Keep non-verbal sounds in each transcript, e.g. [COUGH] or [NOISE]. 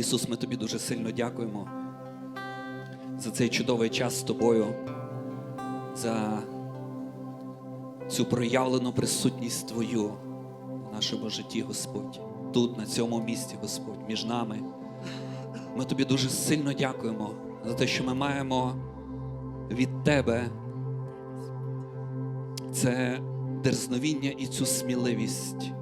Ісус, ми тобі дуже сильно дякуємо за цей чудовий час з тобою, за цю проявлену присутність Твою в нашому житті, Господь, тут, на цьому місці, Господь, між нами. Ми тобі дуже сильно дякуємо за те, що ми маємо від Тебе це дерзновіння і цю сміливість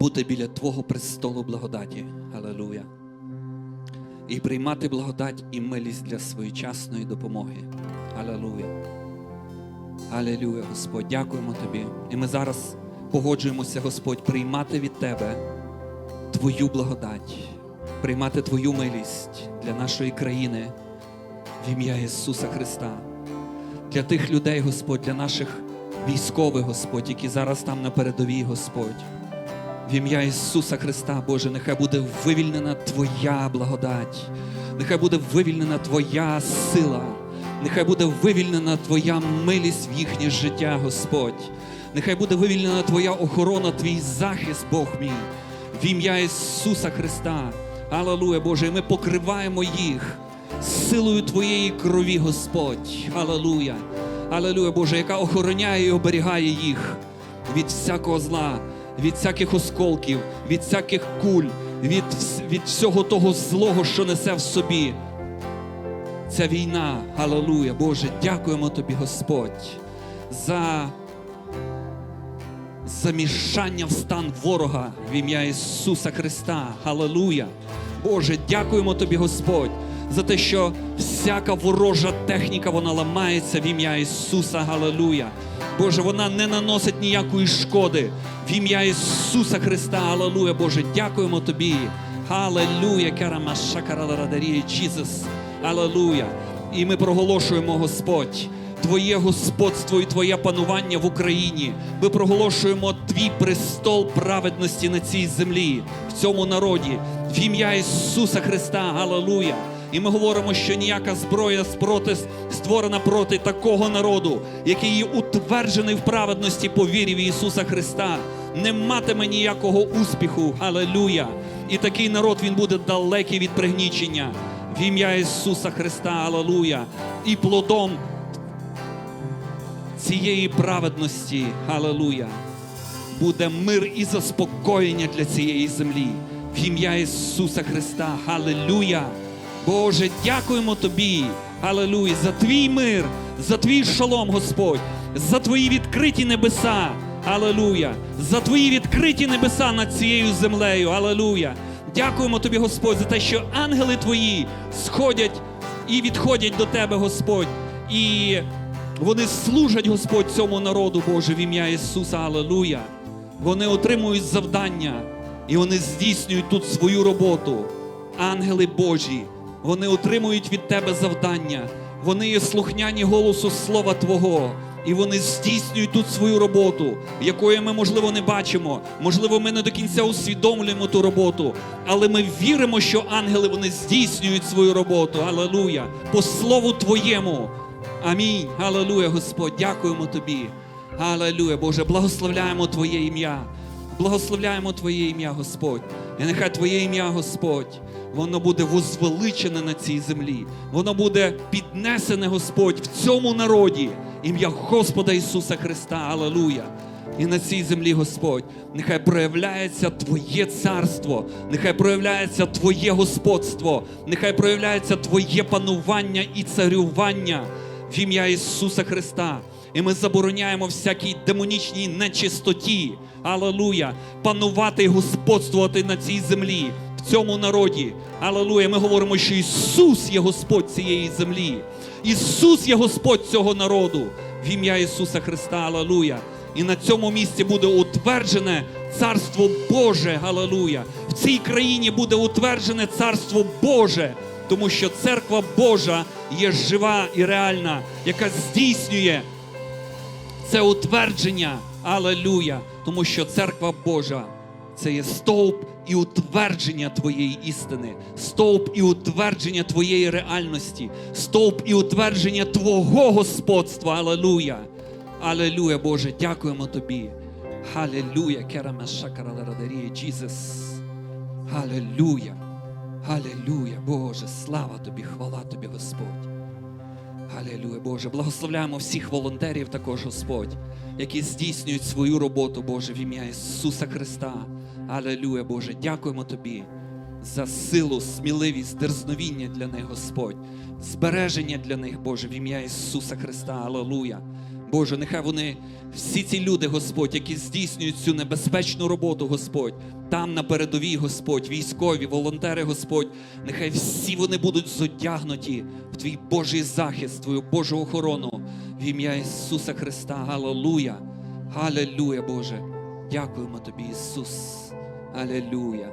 бути біля Твого престолу благодаті. Алелуя. І приймати благодать і милість для своєчасної допомоги. Алелуя. Алелуя, Господь, дякуємо Тобі. І ми зараз погоджуємося, Господь, приймати від Тебе Твою благодать, приймати Твою милість для нашої країни в ім'я Ісуса Христа. Для тих людей, Господь, для наших військових, Господь, які зараз там на передовій, Господь. В ім'я Ісуса Христа, Боже, нехай буде вивільнена Твоя благодать, нехай буде вивільнена Твоя сила, нехай буде вивільнена Твоя милість в їхнє життя, Господь. Нехай буде вивільнена Твоя охорона, Твій захист, Бог мій, в ім'я Ісуса Христа. Аллилуйя, Боже, і ми покриваємо їх силою Твоєї крові, Господь. Аллилуйя. Аллилуйя, Боже, яка охороняє і оберігає їх від всякого зла, від всяких осколків, від всяких куль, від, від всього того злого, що несе в собі. Ця війна, Аллилуйя, Боже, дякуємо Тобі, Господь, за замішання в стан ворога в ім'я Ісуса Христа. Аллилуйя. Боже, дякуємо Тобі, Господь, за те, що всяка ворожа техніка вона ламається в ім'я Ісуса. Галилуя. Боже, вона не наносить ніякої шкоди в ім'я Ісуса Христа. Аллилуйя. Боже, дякуємо Тобі. Халилуя, карамашакарадарі, Джізус. Аллилуйя. І ми проголошуємо, Господь, Твоє господство і Твоє панування в Україні. Ми проголошуємо Твій престол праведності на цій землі, в цьому народі, в ім'я Ісуса Христа. Галилуя. І ми говоримо, що ніяка зброя спроти створена проти такого народу, який є утверджений в праведності по вірі в Ісуса Христа, не матиме ніякого успіху. Алелуя! І такий народ він буде далекий від пригнічення. В ім'я Ісуса Христа, Алелуя! І плодом цієї праведності, Алелуя! буде мир і заспокоєння для цієї землі. В ім'я Ісуса Христа. Халилуя! Боже, дякуємо Тобі, Халилуя, за твій мир, за твій шалом, Господь, за твої відкриті небеса. Алелуя! За твої відкриті небеса над цією землею. Алелуя! Дякуємо тобі, Господь, за те, що ангели твої сходять і відходять до тебе, Господь. І вони служать, Господь, цьому народу, Боже, в ім'я Ісуса. Алелуя! Вони отримують завдання і вони здійснюють тут свою роботу. Ангели Божі, вони отримують від Тебе завдання. Вони є слухняні голосу Слова Твого. І вони здійснюють тут свою роботу, якої ми, можливо, не бачимо. Можливо, ми не до кінця усвідомлюємо ту роботу, але ми віримо, що ангели вони здійснюють свою роботу. Алелуя! По слову Твоєму. Амінь. Алелуя, Господь, дякуємо Тобі. Алелуя, Боже, благословляємо Твоє ім'я. Благословляємо Твоє ім'я, Господь. І нехай Твоє ім'я, Господь, воно буде возвеличене на цій землі. Воно буде піднесене, Господь, в цьому народі. Ім'я Господа Ісуса Христа. Алелуя. І на цій землі, Господь, нехай проявляється Твоє царство, нехай проявляється Твоє господство, нехай проявляється Твоє панування і царювання в ім'я Ісуса Христа. І ми забороняємо всякій демонічній нечистоті, алелуя, панувати і господствувати на цій землі, в цьому народі. Алелуя. Ми говоримо, що Ісус є Господь цієї землі. Ісус є Господь цього народу. В ім'я Ісуса Христа, алелуя. І на цьому місці буде утверджене Царство Боже, Галилуя. В цій країні буде утверджене Царство Боже, тому що церква Божа є жива і реальна, яка здійснює це утвердження. Алелуя! Тому що церква Божа це є стовп і утвердження твоєї істини, стовп і утвердження твоєї реальності, стовп і утвердження Твого господства. Алелуя! Алелуя, Боже, дякуємо Тобі. Халелуя, керамешакараларадарія, Джізус. Халелуя. Алілюя, Боже, слава тобі, хвала тобі, Господь. Алілюя, Боже, благословляємо всіх волонтерів також, Господь, які здійснюють свою роботу, Боже, в ім'я Ісуса Христа. Алілюя, Боже, дякуємо Тобі за силу, сміливість, дерзновіння для них, Господь, збереження для них, Боже, в ім'я Ісуса Христа. Алілуя. Боже, нехай вони, всі ці люди, Господь, які здійснюють цю небезпечну роботу, Господь, там на передовій, Господь, військові, волонтери, Господь, нехай всі вони будуть зодягнуті в Твій Божий захист, Твою Божу охорону в ім'я Ісуса Христа. Галилуя! Галилуя, Боже! Дякуємо Тобі, Ісус. Алілуя!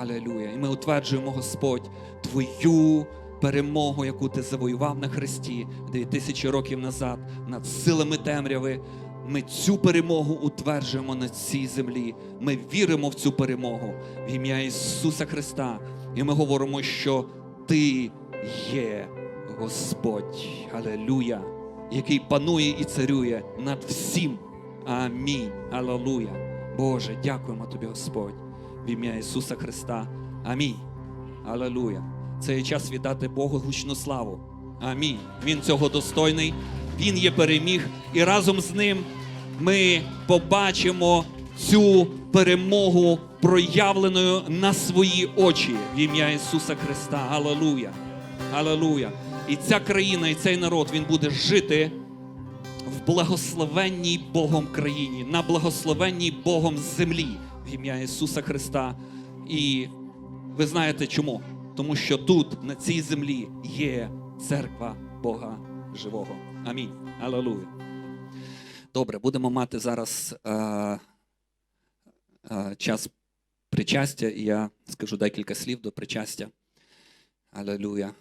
Алілуя! І ми утверджуємо, Господь, Твою перемогу, яку ти завоював на Христі 2000 років назад над силами темряви. Ми цю перемогу утверджуємо на цій землі. Ми віримо в цю перемогу в ім'я Ісуса Христа. І ми говоримо, що Ти є Господь. Алілуя! Який панує і царює над всім. Амінь. Алілуя. Боже, дякуємо Тобі, Господь, в ім'я Ісуса Христа. Амінь. Алілуя. Це час віддати Богу гучну славу. Амінь. Він цього достойний, Він є переміг, і разом з ним ми побачимо цю перемогу проявленою на свої очі в ім'я Ісуса Христа. Алілуя. Алілуя. І ця країна, і цей народ він буде жити в благословенній Богом країні, на благословенній Богом землі в ім'я Ісуса Христа. І ви знаєте чому? Тому що тут, на цій землі, є церква Бога живого. Амінь. Алілуя. Добре, будемо мати зараз е, е, час причастя, і я скажу декілька слів до причастя. Алілуя.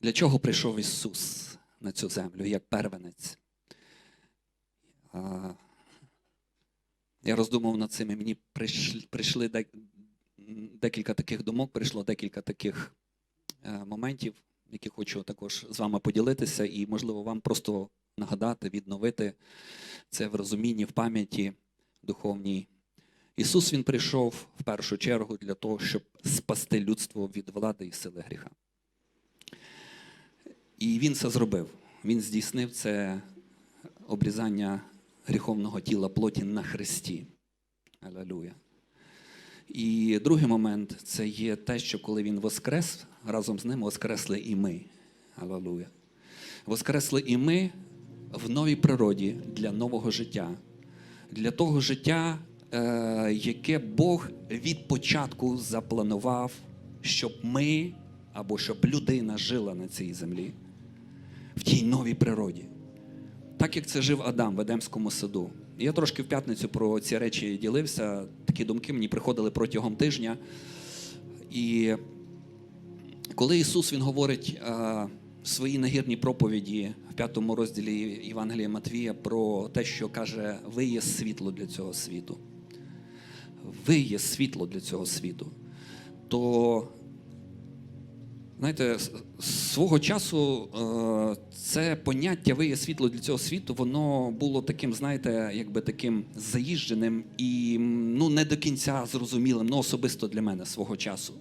Для чого прийшов Ісус на цю землю як первенець? А, Я роздумав над цим, і мені прийшли, прийшли декілька таких думок, прийшло декілька таких е, моментів, які хочу також з вами поділитися, і, можливо, вам просто нагадати, відновити це в розумінні, в пам'яті духовній. Ісус Він прийшов в першу чергу для того, щоб спасти людство від влади і сили гріха. І Він це зробив. Він здійснив це обрізання гріховного тіла плоті на хресті. Алілуя. І другий момент це є те, що коли він воскрес, разом з ним воскресли і ми. Алілуя. Воскресли і ми в новій природі для нового життя, для того життя, е, яке Бог від початку запланував, щоб ми або щоб людина жила на цій землі в тій новій природі. Так як це жив Адам в Едемському саду. Я трошки в п'ятницю про ці речі ділився. Такі думки мені приходили протягом тижня. І коли Ісус Він говорить е, в своїй нагірній проповіді в п'ятому розділі Євангелія Матвія про те, що каже, ви є світло для цього світу. Ви є світло для цього світу. То Знаєте, свого часу е, це поняття ви є світло для цього світу, воно було таким, знаєте, якби таким заїждженим і ну, не до кінця зрозумілим, ну особисто для мене свого часу.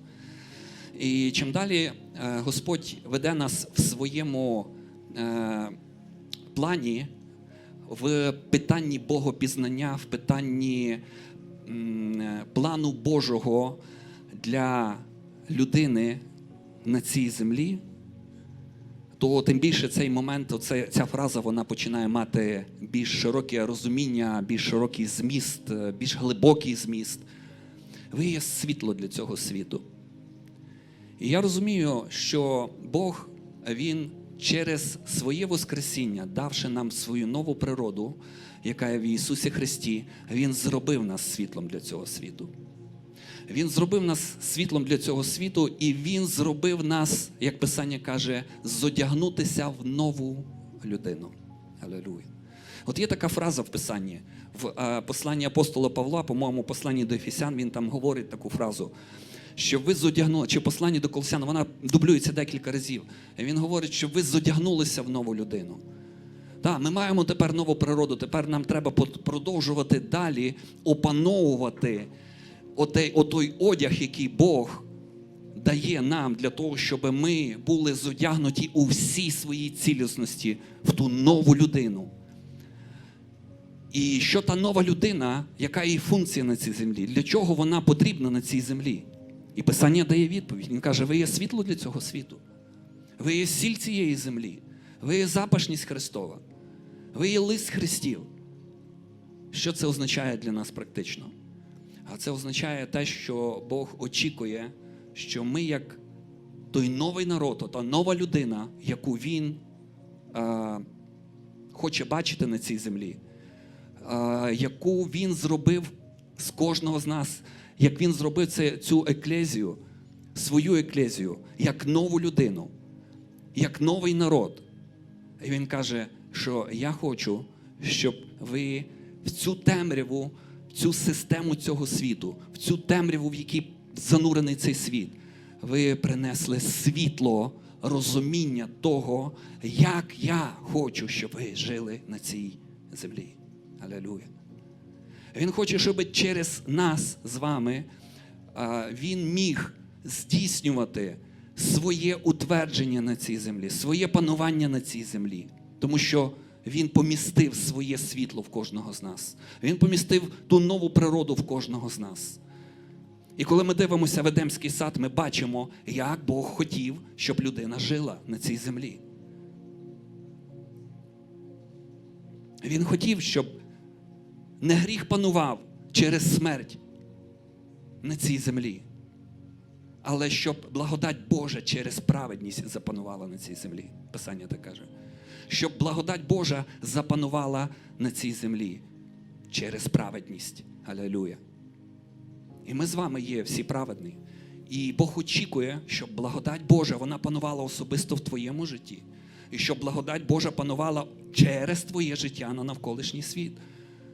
І чим далі е, Господь веде нас в своєму е, плані, в питанні Богопізнання, в питанні плану Божого для людини на цій землі, то тим більше цей момент, оце, ця фраза вона починає мати більш широке розуміння, більш широкий зміст, е, більш глибокий зміст. Ви є світло для цього світу. І я розумію, що Бог, Він через своє Воскресіння, давши нам свою нову природу, яка є в Ісусі Христі, Він зробив нас світлом для цього світу. Він зробив нас світлом для цього світу, і Він зробив нас, як Писання каже, зодягнутися в нову людину. Алілуя. От є така фраза в Писанні. В е, посланні апостола Павла, по-моєму, посланні до Ефесян, він там говорить таку фразу, що ви зодягнули, чи посланні до Колосян, вона дублюється декілька разів. І він говорить, що ви зодягнулися в нову людину. Так, ми маємо тепер нову природу, тепер нам треба продовжувати далі опановувати отей, отой одяг, який Бог дає нам для того, щоб ми були зодягнуті у всій своїй цілісності в ту нову людину. І що та нова людина, яка її функція на цій землі? Для чого вона потрібна на цій землі? І Писання дає відповідь. Він каже: ви є світло для цього світу. Ви є сіль цієї землі, ви є запашність Христова, ви є лист Христів. Що це означає для нас практично? А це означає те, що Бог очікує, що ми, як той новий народ, та нова людина, яку Він е, хоче бачити на цій землі, е, яку Він зробив з кожного з нас, як Він зробив це, цю еклезію, свою еклезію, як нову людину, як новий народ. І він каже, що я хочу, щоб ви в цю темряву, в цю систему цього світу, в цю темряву, в якій занурений цей світ, ви принесли світло, розуміння того, як я хочу, щоб ви жили на цій землі. Алілуя. Він хоче, щоб через нас з вами він міг здійснювати своє утвердження на цій землі, своє панування на цій землі. Тому що він помістив своє світло в кожного з нас. Він помістив ту нову природу в кожного з нас. І коли ми дивимося в Едемський сад, ми бачимо, як Бог хотів, щоб людина жила на цій землі. Він хотів, щоб не гріх панував через смерть на цій землі, але щоб благодать Божа через праведність запанувала на цій землі. Писання так каже. Щоб благодать Божа запанувала на цій землі через праведність. Алілуя. І ми з вами є всі праведні. І Бог очікує, щоб благодать Божа вона панувала особисто в твоєму житті. І щоб благодать Божа панувала через твоє життя на навколишній світ.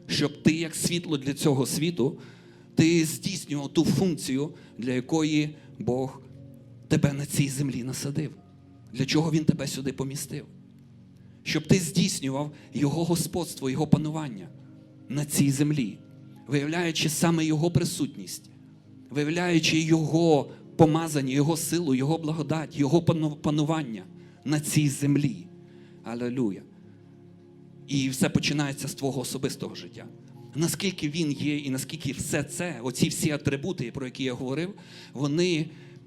Щоб ти, як світло для цього світу, ти здійснював ту функцію, для якої Бог тебе на цій землі насадив. Для чого Він тебе сюди помістив? Щоб ти здійснював Його господство, Його панування на цій землі, виявляючи саме Його присутність, виявляючи Його помазання, Його силу, Його благодать, Його панування на цій землі. Алілуя. І все починається з твого особистого життя. Наскільки він є, і наскільки все це, оці всі атрибути, про які я говорив, вони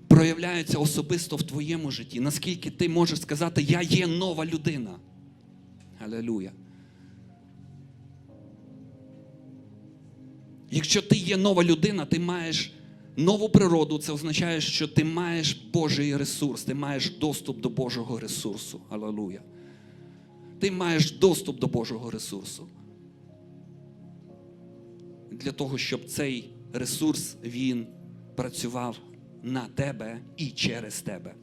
проявляються особисто в твоєму житті. Наскільки ти можеш сказати, я є нова людина. Алілуя. Якщо ти є нова людина, ти маєш нову природу, це означає, що ти маєш Божий ресурс, ти маєш доступ до Божого ресурсу. Алілуя. Ти маєш доступ до Божого ресурсу. Для того, щоб цей ресурс він працював на тебе і через тебе.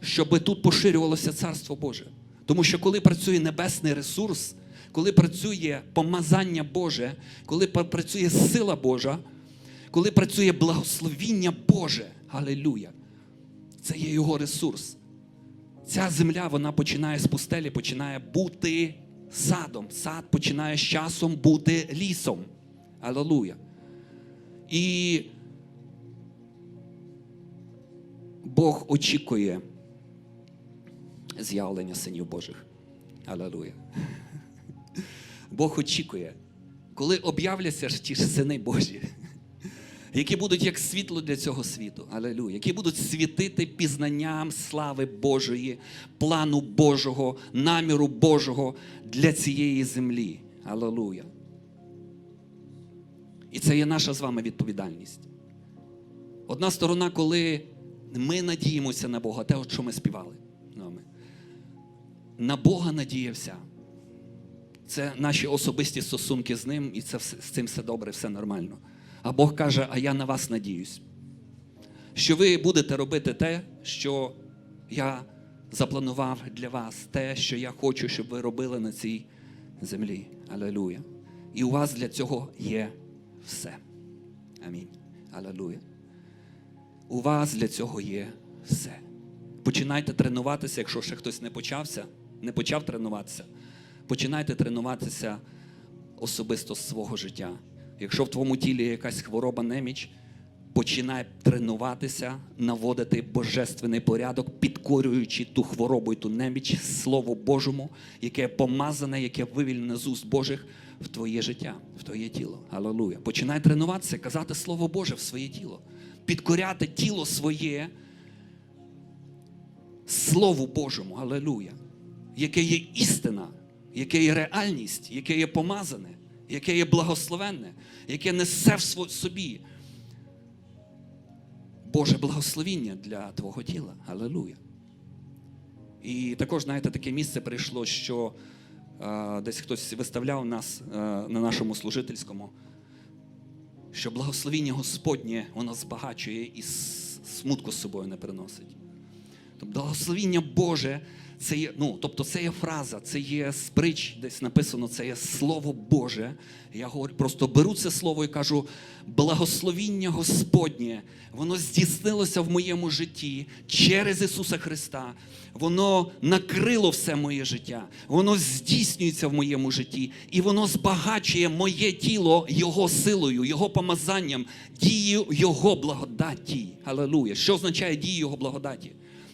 Щоб тут поширювалося Царство Боже. Тому що коли працює небесний ресурс, коли працює помазання Боже, коли працює сила Божа, коли працює благословіння Боже, Алілуя, це є його ресурс. Ця земля вона починає з пустелі, починає бути садом. Сад починає з часом бути лісом. Алілуя. І Бог очікує з'явлення синів Божих. Алілуя. Бог очікує, коли об'являться ж ті ж сини Божі, які будуть як світло для цього світу. Алілуя. Які будуть світити пізнанням слави Божої, плану Божого, наміру Божого для цієї землі. Алілуя. І це є наша з вами відповідальність. Одна сторона, коли ми надіємося на Бога, те, от що ми співали. вами. На Бога надіявся. Це наші особисті стосунки з ним, і це з цим все добре, все нормально. А Бог каже: а я на вас надіюсь. Що ви будете робити те, що я запланував для вас, те, що я хочу, щоб ви робили на цій землі. Алілуя. І у вас для цього є все. Амінь. Алілуя. У вас для цього є все. Починайте тренуватися, якщо ще хтось не почався, не почав тренуватися. Починайте тренуватися особисто з свого життя. Якщо в твоєму тілі є якась хвороба неміч, починай тренуватися, наводити божественний порядок, підкорюючи ту хворобу і ту неміч Слову Божому, яке помазане, яке вивільнене з уст Божих в твоє життя, в твоє тіло. Аллилуйя. Починай тренуватися, казати Слово Боже в своє тіло, підкоряти тіло своє Слову Божому, Аллилуйя, яке є істина, яке є реальність, яке є помазане, яке є благословенне, яке несе в собі Боже благословіння для твого тіла. Аллилуйя. І також, знаєте, таке місце прийшло, що е, десь хтось виставляв нас е, на нашому служительському, що благословіння Господнє воно збагачує і смутку з собою не приносить. Тобто благословіння Боже, це є, ну, тобто це є фраза, це є сприч, десь написано, це є Слово Боже. Я говорю, просто беру це слово і кажу: благословіння Господнє, воно здійснилося в моєму житті через Ісуса Христа. Воно накрило все моє життя, воно здійснюється в моєму житті, і воно збагачує моє тіло Його силою, Його помазанням, дією Його благодаті. Алелуя. Що означає дія Його благодаті?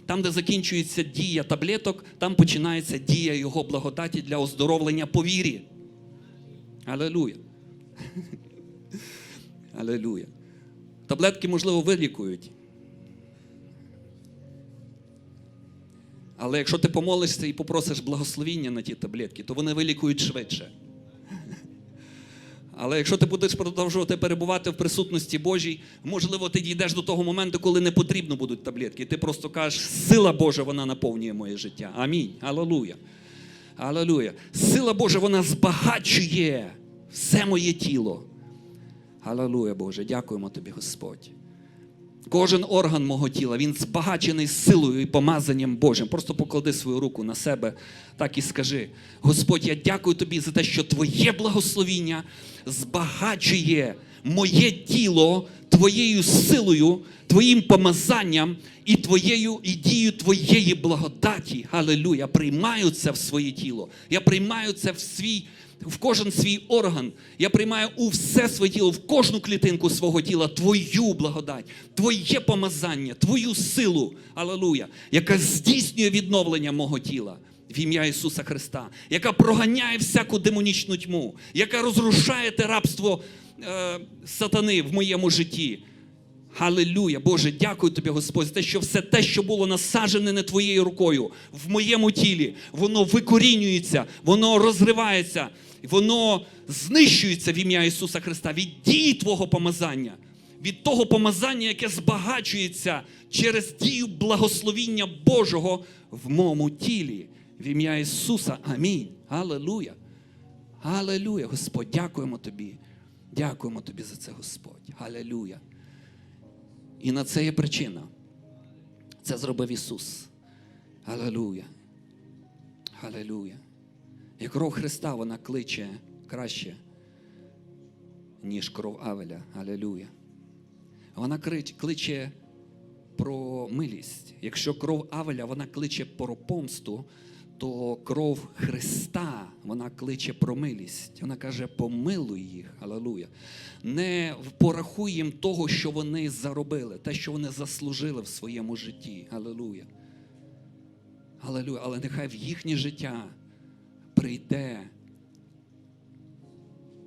Там, де закінчується дія таблеток, там починається дія Його благодаті для оздоровлення по вірі. Алелуя. [LAUGHS] Алелуя. Таблетки, можливо, вилікують. Але якщо ти помолишся і попросиш благословіння на ті таблетки, то вони вилікують швидше. Але якщо ти будеш продовжувати перебувати в присутності Божій, можливо, ти дійдеш до того моменту, коли не потрібно будуть таблетки. Ти просто кажеш, сила Божа, вона наповнює моє життя. Амінь. Алелуя. Алелуя. Сила Божа, вона збагачує все моє тіло. Алелуя, Боже, дякуємо тобі, Господь. Кожен орган мого тіла, він збагачений силою і помазанням Божим. Просто поклади свою руку на себе, так і скажи: Господь, я дякую тобі за те, що Твоє благословіння збагачує моє тіло Твоєю силою, Твоїм помазанням і Твоєю і дією Твоєї благодаті. Аллилуйя. Я приймаю це в своє тіло. Я приймаю це в свій в кожен свій орган. Я приймаю у все своє тіло, в кожну клітинку свого тіла Твою благодать, Твоє помазання, Твою силу, Аллилуйя, яка здійснює відновлення мого тіла. В ім'я Ісуса Христа, яка проганяє всяку демонічну тьму, яка розрушає те рабство е, сатани в моєму житті. Халилюя, Боже, дякую тобі, Господь, за те, що все те, що було насаджене не твоєю рукою в моєму тілі, воно викорінюється, воно розривається, воно знищується в ім'я Ісуса Христа від дії Твого помазання, від того помазання, яке збагачується через дію благословіння Божого в моєму тілі. В ім'я Ісуса. Амінь. Аллилуйя. Аллилуйя, Господь, дякуємо Тобі. Дякуємо Тобі за це, Господь. Аллилуйя. І на це є причина. Це зробив Ісус. Аллилуйя. Аллилуйя. І кров Христа вона кличе краще, ніж кров Авеля. Аллилуйя. Вона кличе про милість. Якщо кров Авеля вона кличе про помсту, то кров Христа вона кличе про милість. Вона каже: помилуй їх, алелуя. Не порахуй їм того, що вони заробили, те, що вони заслужили в своєму житті. Алелуя. Алелуя. Але нехай в їхнє життя прийде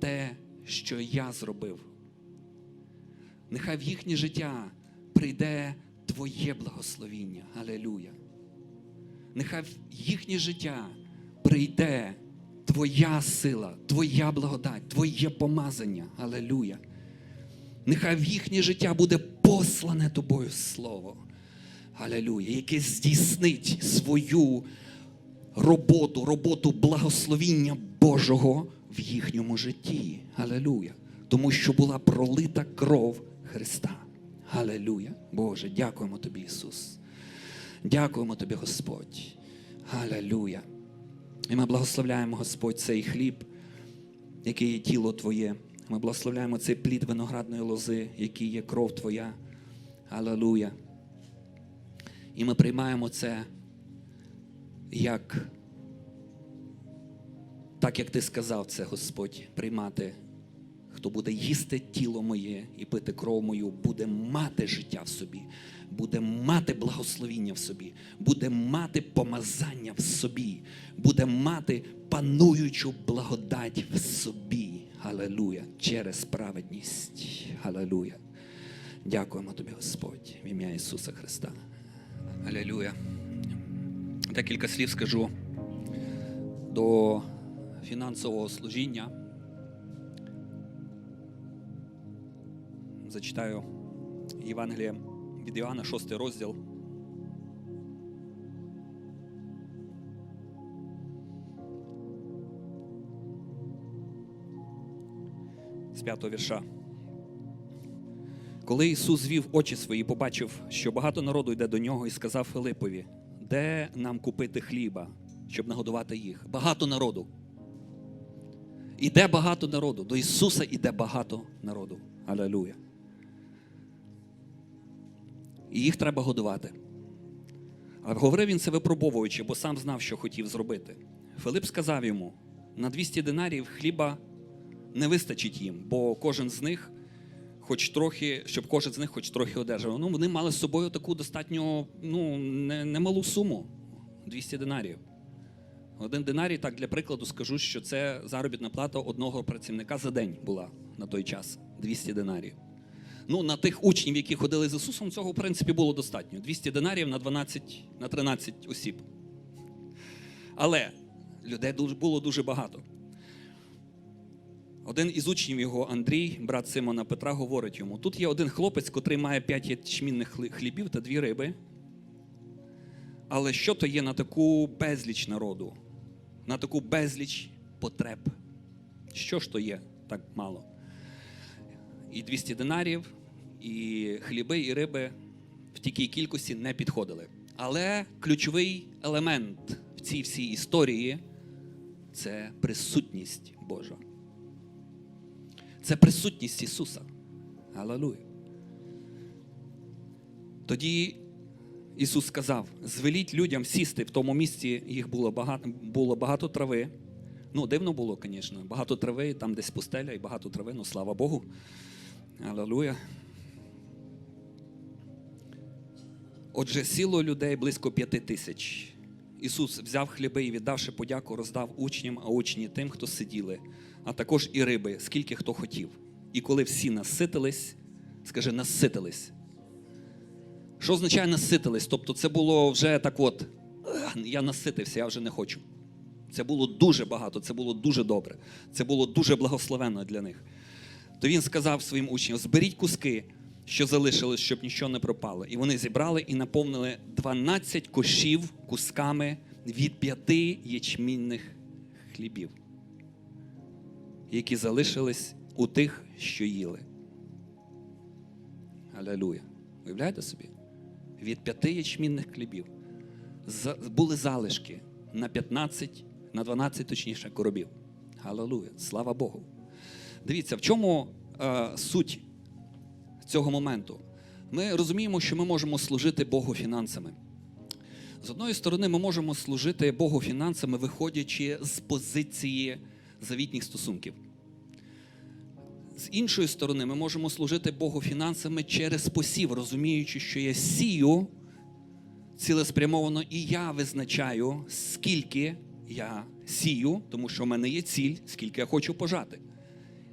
те, що я зробив. Нехай в їхнє життя прийде Твоє благословіння. Алелуя. Нехай в їхнє життя прийде Твоя сила, Твоя благодать, Твоє помазання. Алелуя. Нехай в їхнє життя буде послане тобою слово. Алелуя, яке здійснить свою роботу, роботу благословіння Божого в їхньому житті. Алелуя. Тому що була пролита кров Христа. Алелуя. Боже, дякуємо тобі, Ісус. Дякуємо тобі, Господь. Алелуя. І ми благословляємо, Господь, цей хліб, який є тіло Твоє. Ми благословляємо цей плід виноградної лози, який є кров Твоя. Алелуя. І ми приймаємо це як, так як ти сказав це, Господь, приймати хто буде їсти тіло моє і пити кров мою, буде мати життя в собі, буде мати благословіння в собі, буде мати помазання в собі, буде мати пануючу благодать в собі. Галилуя! Через праведність. Галилуя! Дякуємо тобі, Господь, в ім'я Ісуса Христа. Алілюя. Декілька слів скажу до фінансового служіння. Зачитаю Євангеліє від Іоанна, 6 розділ. З п'ятого вірша. Коли Ісус звів очі свої, побачив, що багато народу йде до нього, і сказав Филипові, де нам купити хліба, щоб нагодувати їх? Багато народу. Іде багато народу. До Ісуса іде багато народу. Алілуя. І їх треба годувати. А говорив він це випробовуючи, бо сам знав, що хотів зробити. Филип сказав йому: на 200 динарів хліба не вистачить їм, бо кожен з них, хоч трохи, щоб кожен з них хоч трохи одержав. Ну, вони мали з собою таку достатньо ну, не- немалу суму 200 динарів. Один динарій, так для прикладу, скажу, що це заробітна плата одного працівника за день була на той час 200 динарів. Ну, на тих учнів, які ходили з Ісусом, цього в принципі було достатньо. 200 динарів на 12, на 13 осіб. Але людей було дуже багато. Один із учнів його, Андрій, брат Симона Петра, говорить йому: тут є один хлопець, котрий має п'ять ячмінних хлібів та дві риби. Але що то є на таку безліч народу, на таку безліч потреб? Що ж то є так мало? І 200 динарів, і хліби, і риби в такій кількості не підходили. Але ключовий елемент в цій всій історії це присутність Божа. Це присутність Ісуса. Аллилуйя. Тоді Ісус сказав: звеліть людям сісти в тому місці, їх було багато, було багато трави. Ну, дивно було, звісно. Багато трави, там десь пустеля і багато трави, ну слава Богу. Аллилуйя. Отже, сіло людей близько п'яти тисяч. Ісус взяв хліби і, віддавши подяку, роздав учням, а учні тим, хто сиділи, а також і риби, скільки хто хотів. І коли всі наситились, скажи, наситились. Що означає наситились? Тобто це було вже так от, я наситився, я вже не хочу. Це було дуже багато, це було дуже добре, це було дуже благословенно для них. То він сказав своїм учням: зберіть куски, що залишились, щоб нічого не пропало. І вони зібрали і наповнили 12 кошів кусками від п'яти ячмінних хлібів, які залишились у тих, що їли. Алілуя. Уявляєте собі? Від п'яти ячмінних хлібів були залишки на 15, на 12 точніше коробів. Галилуя. Слава Богу. Дивіться, в чому е, суть цього моменту? Ми розуміємо, що ми можемо служити Богу фінансами. З одної сторони, ми можемо служити Богу фінансами, виходячи з позиції завітніх стосунків. З іншої сторони, ми можемо служити Богу фінансами через посів, розуміючи, що я сію цілеспрямовано, і я визначаю, скільки я сію, тому що в мене є ціль, скільки я хочу пожати.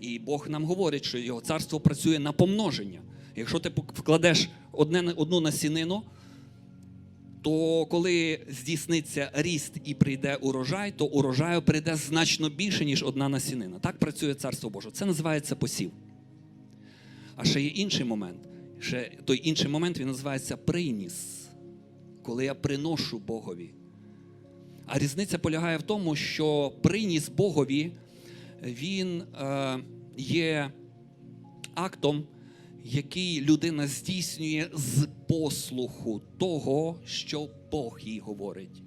І Бог нам говорить, що його царство працює на помноження. Якщо ти вкладеш одне, одну насінину, то коли здійсниться ріст і прийде урожай, то урожаю прийде значно більше, ніж одна насінина. Так працює царство Боже. Це називається посів. А ще є інший момент. Ще той інший момент він називається приніс, коли я приношу Богові. А різниця полягає в тому, що приніс Богові він е, є актом, який людина здійснює з послуху того, що Бог їй говорить.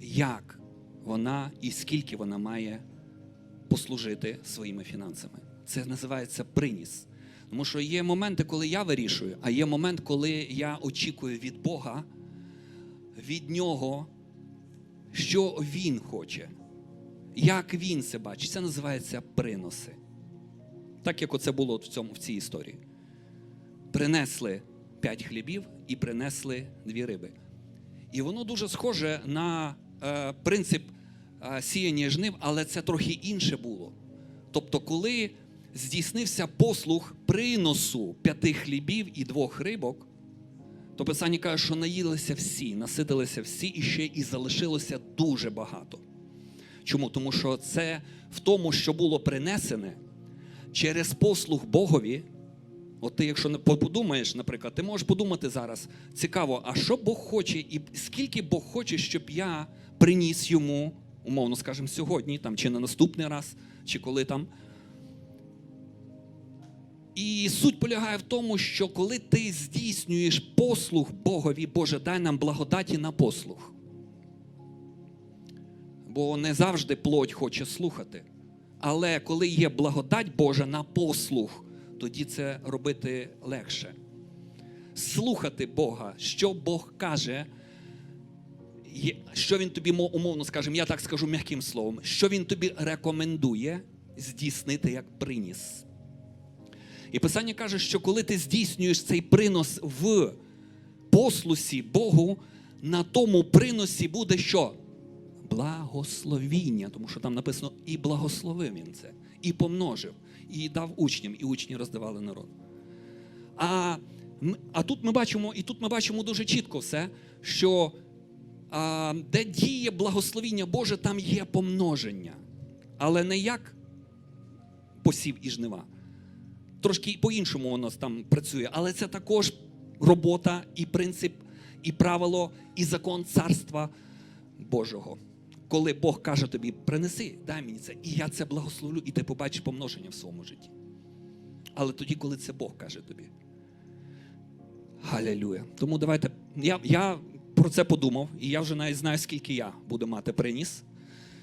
Як вона і скільки вона має послужити своїми фінансами. Це називається приніс. Тому що є моменти, коли я вирішую, а є момент, коли я очікую від Бога, від Нього, що Він хоче. як він це бачить. Це називається приноси. Так як оце було в, цьому, в цій історії. Принесли п'ять хлібів і принесли дві риби. І воно дуже схоже на е, принцип е, сіяння жнив, але це трохи інше було. Тобто, коли здійснився послуг приносу п'яти хлібів і двох рибок, то Писання каже, що наїлися всі, наситилися всі і ще і залишилося дуже багато. Чому? Тому що це в тому, що було принесене через послуг Богові. От ти, якщо подумаєш, наприклад, ти можеш подумати зараз, цікаво, а що Бог хоче, і скільки Бог хоче, щоб я приніс йому, умовно скажемо, сьогодні, там, чи на наступний раз, чи коли там. І суть полягає в тому, що коли ти здійснюєш послуг Богові, Боже, дай нам благодаті на послуг. Бо не завжди плоть хоче слухати. Але коли є благодать Божа на послуг, тоді це робити легше. Слухати Бога, що Бог каже, що Він тобі, умовно скажемо, я так скажу м'яким словом, що Він тобі рекомендує здійснити як приніс. І Писання каже, що коли ти здійснюєш цей принос в послусі Богу, на тому приносі буде що? Благословіння, тому що там написано і благословив він це, і помножив, і дав учням, і учні роздавали народ. А, а тут ми бачимо, і тут ми бачимо дуже чітко все, що а, де діє благословіння Боже, там є помноження. Але не як посів і жнива. Трошки по-іншому воно там працює, але це також робота і принцип, і правило, і закон царства Божого. Коли Бог каже тобі, принеси, дай мені це, і я це благословлю, і ти побачиш помноження в своєму житті. Але тоді, коли це Бог каже тобі. Галілюя. Тому давайте. Я, я про це подумав, і я вже навіть знаю, скільки я буду мати приніс.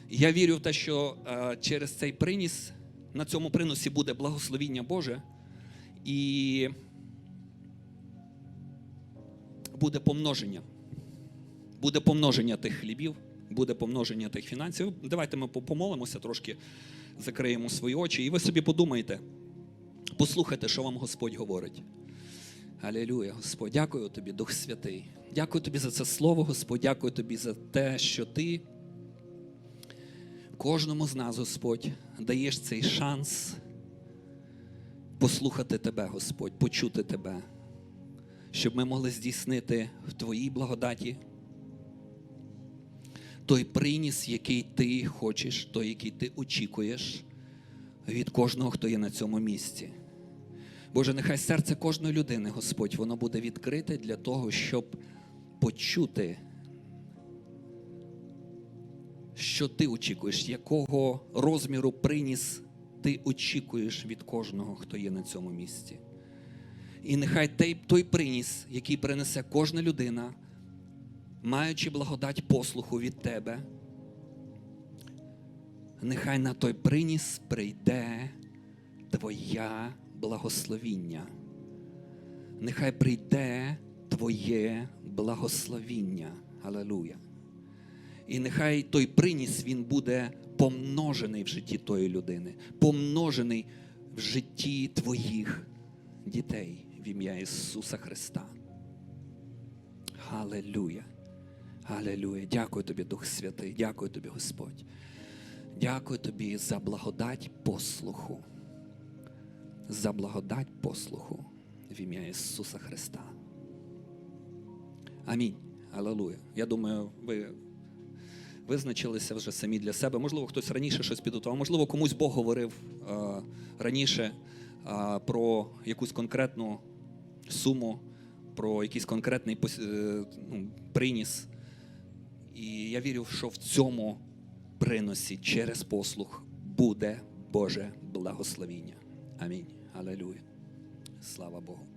Я вірю в те, що е, через цей приніс, на цьому приносі буде благословіння Боже, і буде помноження. Буде помноження тих хлібів, буде помноження тих фінансів. Давайте ми помолимося трошки, закриємо свої очі, і ви собі подумайте, послухайте, що вам Господь говорить. Алілюя, Господь, дякую тобі, Дух Святий. Дякую тобі за це слово, Господь. Дякую тобі за те, що ти кожному з нас, Господь, даєш цей шанс послухати Тебе, Господь, почути Тебе, щоб ми могли здійснити в Твоїй благодаті той приніс, який ти хочеш, той, який ти очікуєш від кожного, хто є на цьому місці. Боже, нехай серце кожної людини, Господь, воно буде відкрите для того, щоб почути, що ти очікуєш, якого розміру приніс ти очікуєш від кожного, хто є на цьому місці. І нехай той, приніс, який принесе кожна людина, маючи благодать послуху від тебе, нехай на той приніс прийде Твоя благословіння. Нехай прийде Твоє благословіння. Алелуя. І нехай той приніс він буде помножений в житті тої людини, помножений в житті твоїх дітей в ім'я Ісуса Христа. Халилюя. Алелюя. Дякую тобі, Дух Святий. Дякую тобі, Господь. Дякую тобі за благодать послуху. За благодать послуху в ім'я Ісуса Христа. Амінь. Алелуя. Я думаю, ви визначилися вже самі для себе. Можливо, хтось раніше щось підготував, можливо, комусь Бог говорив е, раніше е, про якусь конкретну суму, про якийсь конкретний е, ну, приніс. І я вірю, що в цьому приносі через послуг буде Боже благословіння. Амінь. Алелуя. Слава Богу.